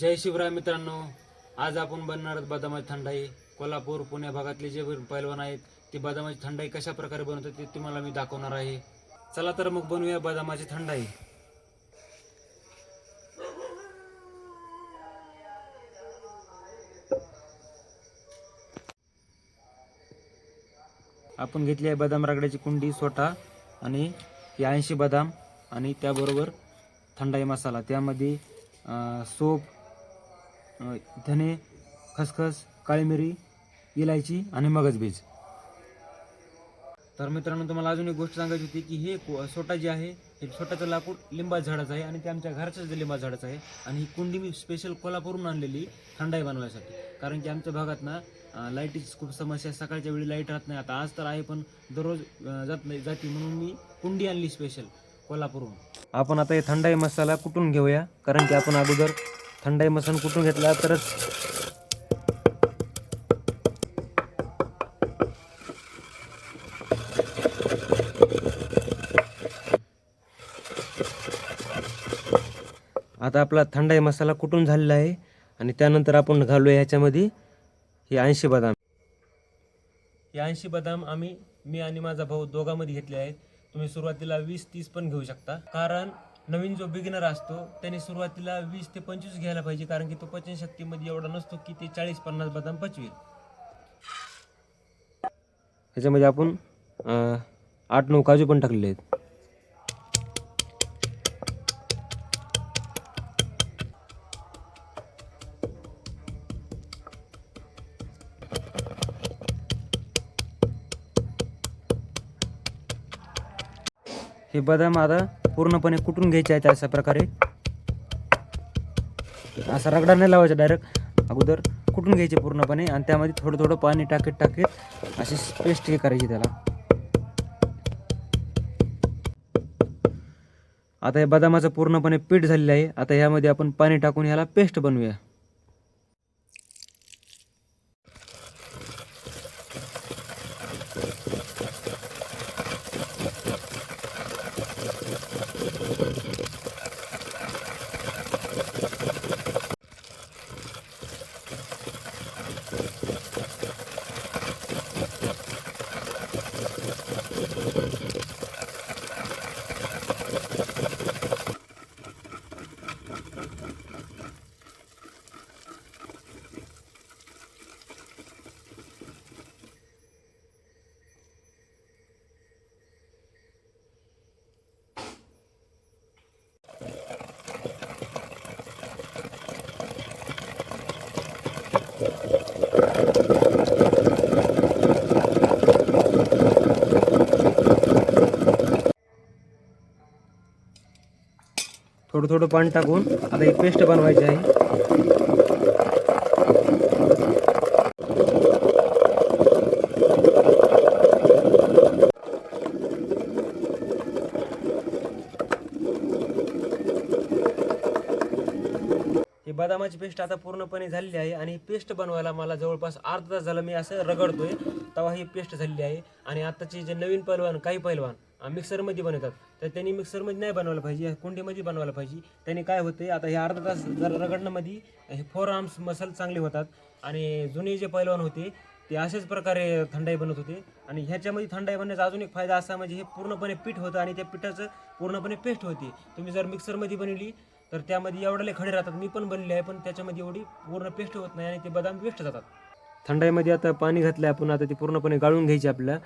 जय शिवराय मित्रांनो आज आपण बनणार आहोत बदामाची थंडाई. कोल्हापूर पुणे भागातले जे पैलवान आहेत ते बदामाची थंडाई कशा प्रकारे बनवतात ते तुम्हाला मी दाखवणार आहे. चला तर मग बनवूया बदामाची थंडाई. आपण घेतली आहे बदाम रागड्याची कुंडी सोटा आणि ऐंशी बदाम आणि त्याबरोबर थंडाई मसाला. त्यामध्ये सोप धने खसखस काळी मिरी इलायची आणि मगजबीज तर मित्रांनो तुम्हाला अजून एक गोष्ट सांगायची होती की हे सोटा जे आहे हे सोटाचं लाकूड लिंबा झाडाचं आहे आणि ते आमच्या घरचंच लिंबा झाडाचं आहे आणि ही कुंडी मी स्पेशल कोल्हापूरून आणलेली थंडाई बनवण्यासाठी. कारण की आमच्या भागात ना लाईटीची खूप समस्या सकाळच्या वेळी लाइट राहत नाही. आता आज तर आहे पण दररोज जात नाही जाती म्हणून मी कुंडी आणली स्पेशल कोल्हापूरहून. आपण आता हे थंडाई मसाला कुटून घेऊया? कारण की आपण अगोदर थंडाई मसाला कुठून घेतला तरच. आता आपला थंडाई मसाला कुठून झालेला आहे आणि त्यानंतर आपण घालूया ह्याच्यामध्ये हे ऐंशी बदाम. हे ऐंशी बदाम आम्ही मी आणि माझा भाऊ दोघांमध्ये घेतले आहेत. तुम्ही सुरुवातीला वीस तीस पण घेऊ शकता. कारण नवीन जो बिगिनर असतो त्याने सुरुवातीला वीस ते पंचवीस घ्यायला पाहिजे कारण की तो पचनशक्तीमध्ये एवढा नसतो की ते चाळीस पन्नास बदाम पचवेल. ह्याच्यामध्ये आपण आठ नऊ काजू पण टाकलेले आहेत. हे बदाम आता पूर्णपणे कुटून घ्यायचे आहेत अशा प्रकारे. असा रगडा नाही लावायचा डायरेक्ट अगोदर कुटून घ्यायचे पूर्णपणे आणि त्यामध्ये थोडं थोडं पाणी टाकीत टाकत अशी पेस्ट हे करायची त्याला. आता हे बदामाचं पूर्णपणे पीठ झालेलं आहे. आता ह्यामध्ये आपण पाणी टाकून ह्याला पेस्ट बनवूया. थोडं थोडं पाणी टाकून आता ही पेस्ट बनवायची बदामाची पेस्ट आता पूर्णपणे झालेली आहे आणि पेस्ट बनवायला मला जवळपास अर्धा तास झाला मी असं रगडतोय. तेव्हा ही पेस्ट झालेली आहे. आणि आताचे जे नवीन पैलवान काही पैलवान मिक्सरमध्ये बनवतात. तर त्यांनी मिक्सरमध्ये नाही बनवायला पाहिजे कुंडीमध्ये बनवायला पाहिजे. त्यांनी काय होते आता हे अर्धा तास जर रगडण्यामध्ये हे फोर आर्म्स मसल चांगले होतात. आणि जुने जे पैलवान होते ते अशाच प्रकारे थंडाई बनवत होते. आणि ह्याच्यामध्ये थंडाई बनण्याचा अजून एक फायदा असा म्हणजे हे पूर्णपणे पीठ होतं आणि त्या पिठाचं पूर्णपणे पेस्ट होते. तुम्ही जर मिक्सरमध्ये बनवली तर त्यामध्ये एवढ्याले खडे राहतात. मी पण बनले आहे पण त्याच्यामध्ये एवढी पूर्ण पेस्ट होत नाही आणि ते बदाम वेस्ट जातात. थंडाईमध्ये आता पाणी घातलं आहे आपण आता ती पूर्णपणे गाळून घ्यायची आपल्याला.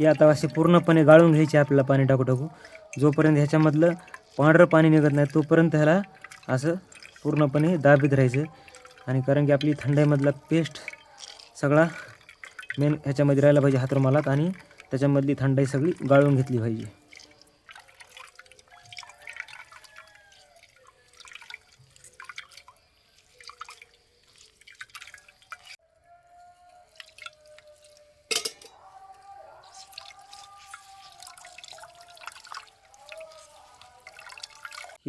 ती आता अशी पूर्णपणे गाळून घ्यायची आपल्याला पाणी टाकू टाकू. जोपर्यंत ह्याच्यामधलं पांढरं पाणी निघत नाही तोपर्यंत ह्याला असं पूर्णपणे दाबीत राहायचं. आणि कारण की आपली थंडाईमधला पेस्ट सगळा मेन ह्याच्यामध्ये राहायला पाहिजे हातरुमालात आणि त्याच्यामधली थंडाई सगळी गाळून घेतली पाहिजे.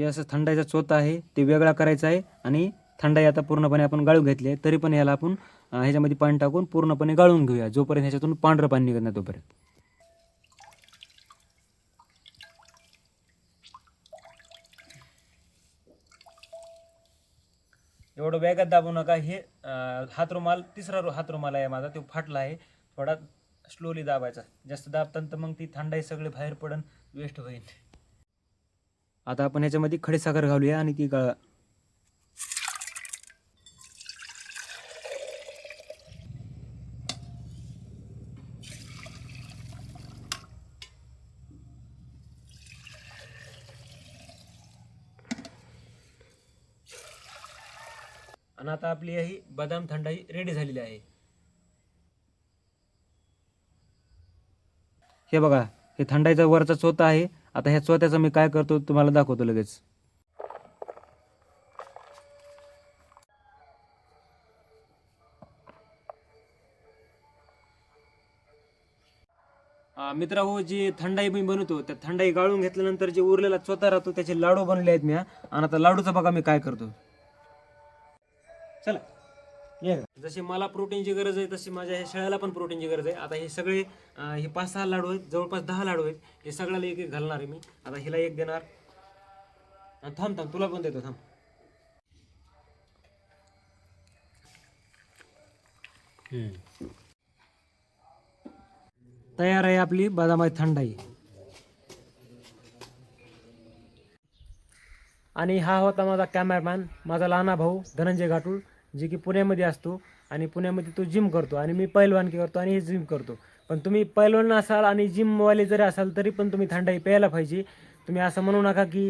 हे असं थंडाईचा चोथा आहे ते वेगळा करायचा आहे आणि थंडाई आता पूर्णपणे आपण गाळून घेतली आहे तरी पण याला आपण ह्याच्यामध्ये पाणी टाकून पूर्णपणे गाळून घेऊया जोपर्यंत ह्याच्यातून पांढरं पाणी निघत नाही तोपर्यंत. एवढं वेगात दाबू नका हे हात रुमाल तिसरा हात रुमाल आहे माझा तो फाटला आहे थोडा स्लोली दाबायचा. जास्त दाबताना तर मग ती थंडाई सगळी बाहेर पडन वेस्ट होईल आता आपण ह्याच्यामध्ये खडीसाखर घालूया आणि ती गळा आणि आता आपली ही बदाम थंडाई रेडी झालेली आहे. हे बघा हे थंडाईचा वरचा चोथा आहे. आता ह्या चोथ्याचं मी काय करतो तुम्हाला दाखवतो लगेच. मित्रा हो जी थंडाई मी बनवतो त्या थंडाई गाळून घेतल्यानंतर जे उरलेला चोथा राहतो त्याचे लाडू बनले आहेत मी आणि आता लाडूचा बघा मी काय करतो. चला. जशी मला प्रोटीनची गरज आहे तशी माझ्या ह्या शेळ्याला पण प्रोटीनची गरज आहे. आता हे सगळे हे पाच सहा लाडू आहेत जवळपास दहा लाडू आहेत. हे सगळ्याला एक एक घालणार आहे मी. आता हिला एक देणार. थांब थांब तुला पण देतो थांब. तयार आहे आपली बदामाची थंडाई. आणि हा होता माझा कॅमेरामॅन माझा लहाना भाऊ धनंजय घाटूळ. जे की पुण्यामध्ये असतो आणि पुण्यामध्ये तो जिम करतो आणि मी पैलवानकी करतो आणि हे जिम करतो. पण तुम्ही पैलवान असाल आणि जिमवाले जरी असाल तरी पण तुम्ही थंडाई प्यायला पाहिजे. तुम्ही असं म्हणू नका की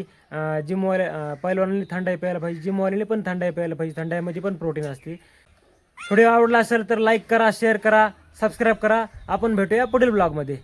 जिमवाले अं, थंडाई प्यायला पाहिजे जिमवाल्याने पण थंडाई प्यायला पाहिजे. थंडाईमध्ये पण प्रोटीन असते. व्हिडिओ आवडला असेल तर लाईक करा शेअर करा सबस्क्राईब करा. आपण भेटूया पुढील ब्लॉगमध्ये